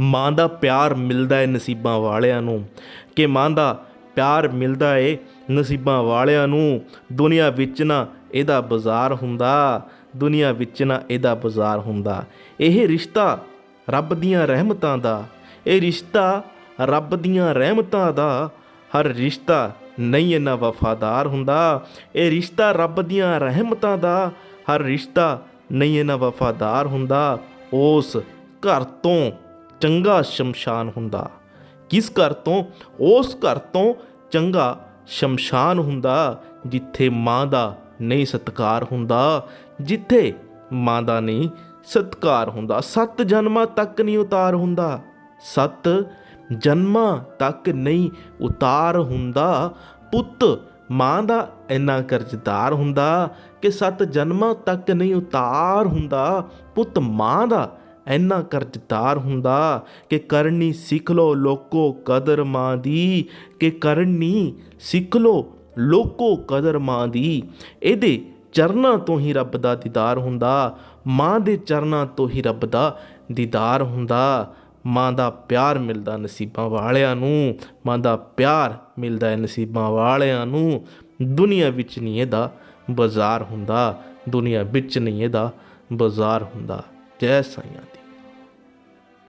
ਮਾਂ ਦਾ ਪਿਆਰ ਮਿਲਦਾ ਹੈ ਨਸੀਬਾਂ ਵਾਲਿਆਂ ਨੂੰ। ਕਿ ਮਾਂ ਦਾ ਪਿਆਰ ਮਿਲਦਾ ਏ ਨਸੀਬਾਂ ਵਾਲਿਆਂ ਨੂੰ, ਦੁਨੀਆ ਵਿੱਚ ਨਾ ਇਹਦਾ ਬਾਜ਼ਾਰ ਹੁੰਦਾ, ਦੁਨੀਆ ਵਿੱਚ ਨਾ ਇਹਦਾ ਬਾਜ਼ਾਰ ਹੁੰਦਾ। ਇਹ ਰਿਸ਼ਤਾ ਰੱਬ ਦੀਆਂ ਰਹਿਮਤਾਂ ਦਾ, ਇਹ ਰਿਸ਼ਤਾ ਰੱਬ ਦੀਆਂ ਰਹਿਮਤਾਂ ਦਾ। ਹਰ ਰਿਸ਼ਤਾ ਨਹੀਂ ਇੰਨਾ ਵਫਾਦਾਰ ਹੁੰਦਾ, ਇਹ ਰਿਸ਼ਤਾ ਰੱਬ ਦੀਆਂ ਰਹਿਮਤਾਂ ਦਾ। ਹਰ ਰਿਸ਼ਤਾ ਨਹੀਂ ਇੰਨਾ ਵਫਾਦਾਰ ਹੁੰਦਾ, ਉਸ ਘਰ ਤੋਂ ਚੰਗਾ ਸ਼ਮਸ਼ਾਨ ਹੁੰਦਾ। ਕਿਸ ਘਰ ਤੋਂ? ਉਸ ਘਰ ਤੋਂ ਚੰਗਾ ਸ਼ਮਸ਼ਾਨ ਹੁੰਦਾ, ਜਿੱਥੇ ਮਾਂ ਦਾ ਨਹੀਂ ਸਤਕਾਰ ਹੁੰਦਾ, ਜਿੱਥੇ ਮਾਂ ਦਾ ਨਹੀਂ ਸਤਕਾਰ ਹੁੰਦਾ। ਸੱਤ ਜਨਮਾਂ ਤੱਕ ਨਹੀਂ ਉਤਾਰ ਹੁੰਦਾ। ਸੱਤ ਜਨਮਾਂ ਤੱਕ ਨਹੀਂ ਉਤਾਰ ਹੁੰਦਾ। ਪੁੱਤ ਮਾਂ ਦਾ ਇੰਨਾ ਕਰਜ਼ਦਾਰ ਹੁੰਦਾ ਕਿ ਸੱਤ ਜਨਮਾਂ ਤੱਕ ਨਹੀਂ ਉਤਾਰ ਹੁੰਦਾ। ਪੁੱਤ ਮਾਂ ਦਾ ਇੰਨਾ ਕਰਜ਼ਦਾਰ ਹੁੰਦਾ ਕਿ ਕਰਨੀ ਸਿੱਖ ਲੋ ਲੋਕੋ ਕਦਰ ਮਾਂ ਦੀ, ਕਿ ਕਰਨੀ ਸਿੱਖ ਲੋ ਲੋਕੋ ਕਦਰ ਮਾਂ ਦੀ। ਇਹਦੇ ਚਰਨਾਂ ਤੋਂ ਹੀ ਰੱਬ ਦਾ ਦੀਦਾਰ ਹੁੰਦਾ, ਮਾਂ ਦੇ ਚਰਨਾਂ ਤੋਂ ਹੀ ਰੱਬ ਦਾ ਦੀਦਾਰ ਹੁੰਦਾ। ਮਾਂ ਦਾ ਪਿਆਰ ਮਿਲਦਾ ਨਸੀਬਾਂ ਵਾਲਿਆਂ ਨੂੰ, ਮਾਂ ਦਾ ਪਿਆਰ ਮਿਲਦਾ ਹੈ ਨਸੀਬਾਂ ਵਾਲਿਆਂ ਨੂੰ। ਦੁਨੀਆ ਵਿੱਚ ਨਹੀਂ ਇਹਦਾ ਬਾਜ਼ਾਰ ਹੁੰਦਾ, ਦੁਨੀਆ ਵਿੱਚ ਨਹੀਂ ਇਹਦਾ ਬਾਜ਼ਾਰ ਹੁੰਦਾ। ਜੈ ਸਾਈਆਂ